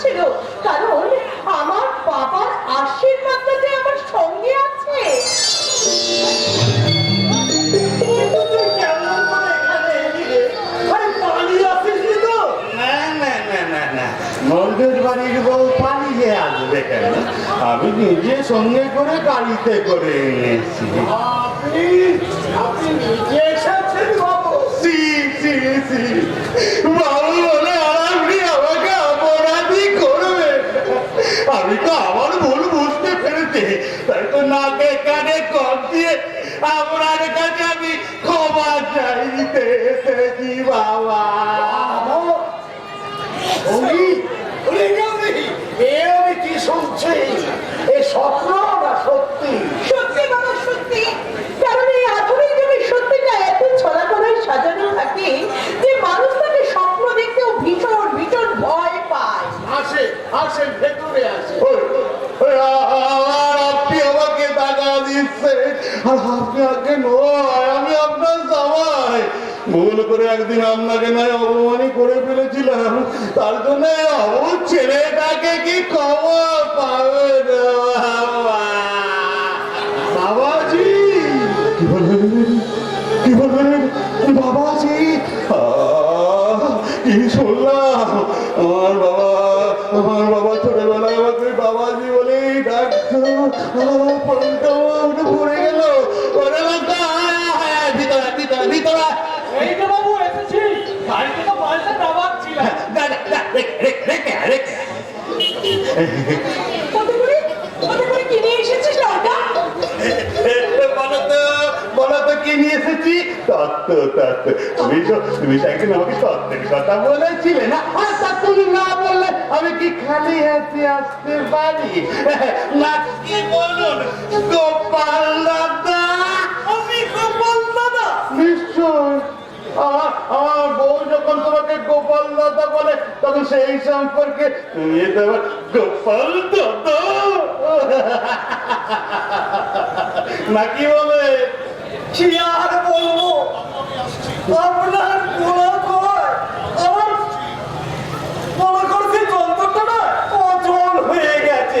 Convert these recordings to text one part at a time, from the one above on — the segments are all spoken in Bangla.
ছিল। কারণ আমার বাবার আশীর্বাদটা যে আমার সঙ্গে আছে। বাড়ির বউ পালিয়ে আসবে কেন? আমি নিজে সঙ্গে করে গাড়িতে করে এনেছি। আপনি আপনি নিজে এসেছেন বাবু। সি সি সি। বাবু বলে আর আপনি আমাকে অপরাধী করবেন আমি তো আমার ভুল বুঝতে পেরেছি। তো নাকে কানে কম দিয়ে আপনার কাছে আমি ক্ষমা চাইতে এসেছি, বাবা। কি শুনছি? এ স্বপ্ন না সত্যি? আসে। আসে আপনি আমাকে টাকা দিচ্ছেন। আর আপনি আগে নয়, আমি আপনার জামাই। ভুল করে একদিন আপনাকে নয়, অপমানই করে ফেলেছিলাম। তার জন্য অবুধ ছেলেটাকে কি খবর পাবে বাবাজি! কি বলবেন কি বলবেন বাবাজি! কি শুনলাম? আমার বাবা আমার বাবা আমাকে বাবাজি বলে ডাকতো আমার উঠে পড়ে গেল। ওরে বাবা, ভিতরে ভিতরে ভিতরে। এই তো বাবু এসেছি গাড়িতে তো পাল্টা দাবাচ্ছিলাম না, না, না, রেখে, রেখে, রেখে আয়, রেখে আয়। কত করে কত করে কিনে এসেছিস লঙ্কা বলো তো বলো তো কি নিয়ে এসেছি। তত্ত্ব তত্ত্ব তুমি তো তুমি তো একদিন আমাকে তত্ত্বের কথা বলেছিলে না? আর তা তুমি না বললে আমি কি খালি হাতে আসতে পারি? না কি বলুন গোপাল দাদা? আমি গোপাল দাদা। নিশ্চয়। আমার বউ যখন তোমাকে গোপাল দাদা বলে তখন সেই সম্পর্কে তুমি তো আবার গোপাল দাদা। নাকি বলে কি আর বলব আপনার গোলা কয় আমার মনে করছি যন্ত্রটা না অচল হয়ে গেছে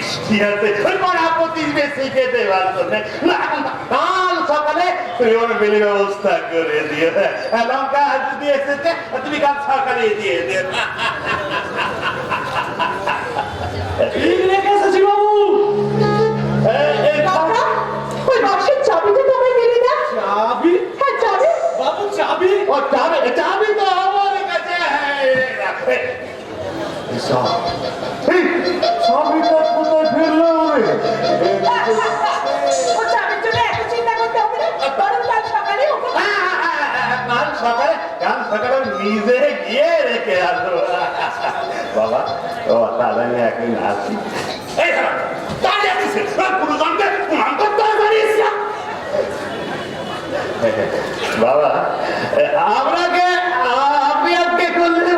বড় আছে ওই পাড়া প্রতিবেশীকে দেওয়ার না কাল সকালে তুমি ওর বিলি ব্যবস্থা করে দিও হ্যাঁ, লঙ্কা যদি এসেছে তুমি কাল সকালে দিয়ে দিও ঠিক রেখে এসেছি বাবু নিজে গিয়ে রেখে আসব বাবা ও তাহলে আমি এখন আসি? বাবা আপনাকে আপনি আজকে করলে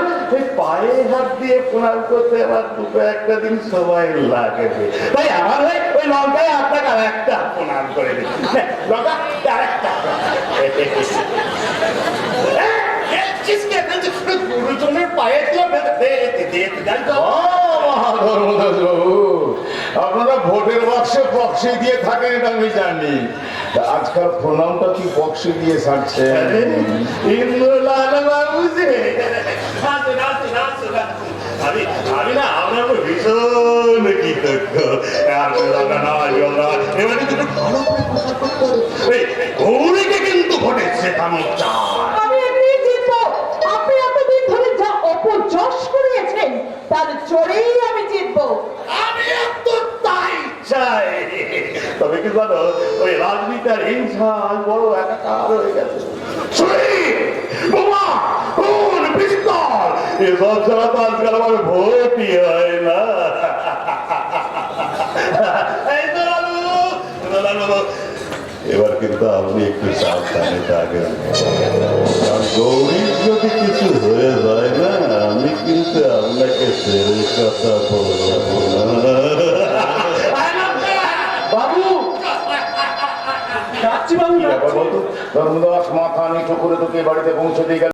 পায়ে হাত দিয়ে প্রণাম করতে আমার দুটো একটা দিন সময় লাগবে তাই আমার ওই ওই লঙ্কায় আপনাকে আর একটা প্রণাম করে হ্যাঁ, লঙ্কা আর একটা গুরুজনের পায়ে আপনারা ভোটের বাক্সে বক্সে দিয়ে থাকেন এটা আমি জানি। আজকাল প্রণামটা কি বক্সে দিয়ে ছাড়ছে ইন্দ্রলাল বাবু যে। আমি আমি না আপনার ভীষণ কৃতজ্ঞ। এবারে দুটো আমি একদম তাই চাই। তবে কি বলো, ওই রাজনীতির হিংসা বড় একাকার হয়ে গেছে। বোমা ফুল পিস্তল, এসব ছাড়া তো আজকাল আমার ভোটই হয় না। এই তো এবার কিন্তু আপনি একটু সাবধানে থাকেন। কারণ গৌরীর যদি কিছু হয়ে যায় না আমি কিন্তু আপনাকে ছেড়ে কথা বলব না। বাবু! বাবু নিচু করে তোকে বাড়িতে পৌঁছে দিয়ে গেল।